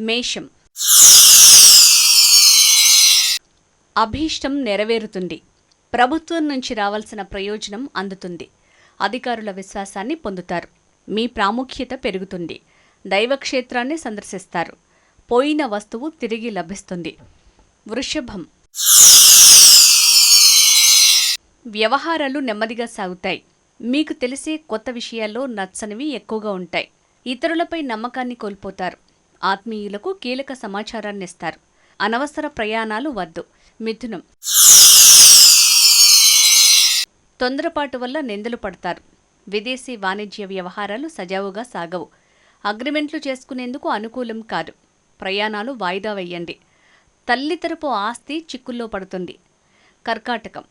మేషం. అభీష్టం నెరవేరుతుంది. ప్రభుత్వం నుంచి రావాల్సిన ప్రయోజనం అందుతుంది. అధికారుల విశ్వాసాన్ని పొందుతారు. మీ ప్రాముఖ్యత పెరుగుతుంది. దైవక్షేత్రాన్ని సందర్శిస్తారు. పోయిన వస్తువు తిరిగి లభిస్తుంది. వృషభం. వ్యవహారాలు నెమ్మదిగా సాగుతాయి. మీకు తెలిసే కొత్త విషయాల్లో నచ్చనివి ఎక్కువగా ఉంటాయి. ఇతరులపై నమ్మకాన్ని కోల్పోతారు. ఆత్మీయులకు కీలక సమాచారాన్ని ఇస్తారు అనవసర ప్రయాణాలు వద్దు. మిథునం. తొందరపాటు వల్ల నిందలు పడతారు. విదేశీ వాణిజ్య వ్యవహారాలు సజావుగా సాగవు. అగ్రిమెంట్లు చేసుకునేందుకు అనుకూలం కాదు. ప్రయాణాలు వాయిదా వేయండి. తల్లి తరపు ఆస్తి చిక్కుల్లో పడుతుంది. కర్కాటకం.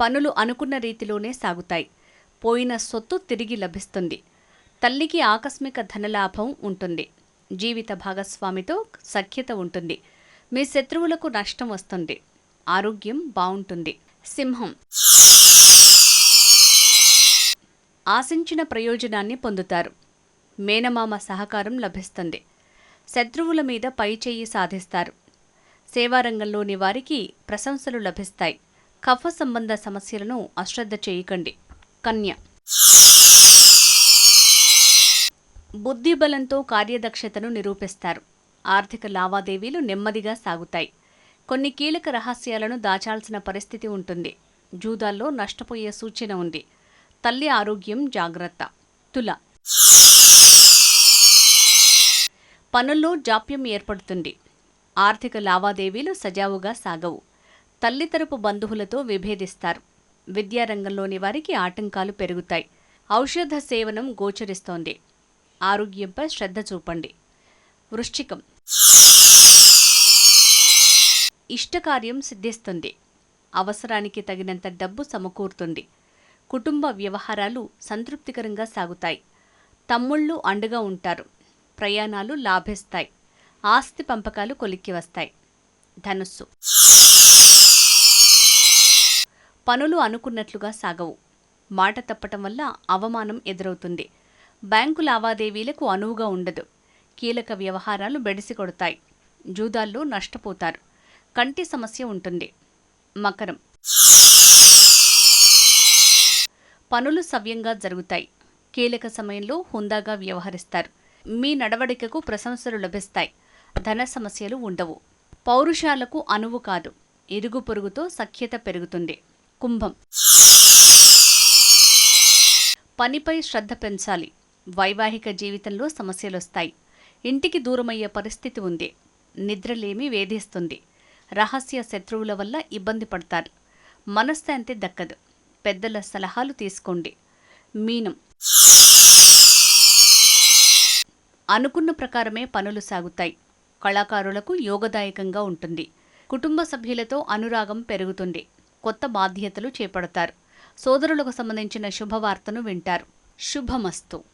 పనులు అనుకున్న రీతిలోనే సాగుతాయి. పోయిన సొత్తు తిరిగి లభిస్తుంది. తల్లికి ఆకస్మిక ధనలాభం ఉంటుంది. జీవిత భాగస్వామితో సఖ్యత ఉంటుంది. మీ శత్రువులకు నష్టం వస్తుంది. ఆరోగ్యం బాగుంటుంది సింహం. ఆశించిన ప్రయోజనాన్ని పొందుతారు. మేనమామ సహకారం లభిస్తుంది. శత్రువుల మీద పై చేయి సాధిస్తారు. సేవారంగంలోని వారికి ప్రశంసలు లభిస్తాయి. కఫ సంబంధ సమస్యలను అశ్రద్ధ చేయకండి. కన్య. బుద్ధిబలంతో కార్యదక్షతను నిరూపిస్తారు. ఆర్థిక లావాదేవీలు నెమ్మదిగా సాగుతాయి. కొన్ని కీలక రహస్యాలను దాచాల్సిన పరిస్థితి ఉంటుంది. జూదాల్లో నష్టపోయే సూచన ఉంది. తల్లి ఆరోగ్యం జాగ్రత్త. తుల. పనుల్లో జాప్యం ఏర్పడుతుంది. ఆర్థిక లావాదేవీలు సజావుగా సాగవు. తల్లి తరపు బంధువులతో విభేదిస్తారు. విద్యారంగంలోని వారికి ఆటంకాలు పెరుగుతాయి. ఔషధ సేవనం గోచరిస్తోంది. ఆరోగ్యంపై శ్రద్ధ చూపండి. వృశ్చికం. ఇష్టకార్యం సిద్ధిస్తుంది. అవసరానికి తగినంత డబ్బు సమకూరుతుంది. కుటుంబ వ్యవహారాలు సంతృప్తికరంగా సాగుతాయి. తమ్ముళ్ళు అండగా ఉంటారు. ప్రయాణాలు లాభిస్తాయి. ఆస్తి పంపకాలు కొలిక్కి వస్తాయి. ధనుస్సు. పనులు అనుకున్నట్లుగా సాగవు. మాట తప్పటం వల్ల అవమానం ఎదురవుతుంది. బ్యాంకు లావాదేవీలకు అనువుగా ఉండదు. కీలక వ్యవహారాలు బెడిసి కొడతాయి జూదాల్లో నష్టపోతారు. కంటి సమస్య ఉంటుంది. మకరం. పనులు సవ్యంగా జరుగుతాయి. కీలక సమయంలో హుందాగా వ్యవహరిస్తారు. మీ నడవడికకు ప్రశంసలు లభిస్తాయి. ధన సమస్యలు ఉండవు. పౌరుషాలకు అనువు కాదు. ఇరుగు పొరుగుతో సఖ్యత పెరుగుతుంది. కుంభం. పనిపై శ్రద్ధ పెంచాలి. వైవాహిక జీవితంలో సమస్యలొస్తాయి. ఇంటికి దూరమయ్యే పరిస్థితి ఉంది. నిద్రలేమి వేధిస్తుంది. రహస్య శత్రువుల వల్ల ఇబ్బంది పడతారు. మనశ్శాంతి దక్కదు. పెద్దల సలహాలు తీసుకోండి. మీనం. అనుకున్న ప్రకారమే పనులు సాగుతాయి. కళాకారులకు యోగదాయకంగా ఉంటుంది. కుటుంబ సభ్యులతో అనురాగం పెరుగుతుంది. కొత్త బాధ్యతలు చేపడతారు. సోదరులకు సంబంధించిన శుభవార్తను వింటారు. శుభమస్తు.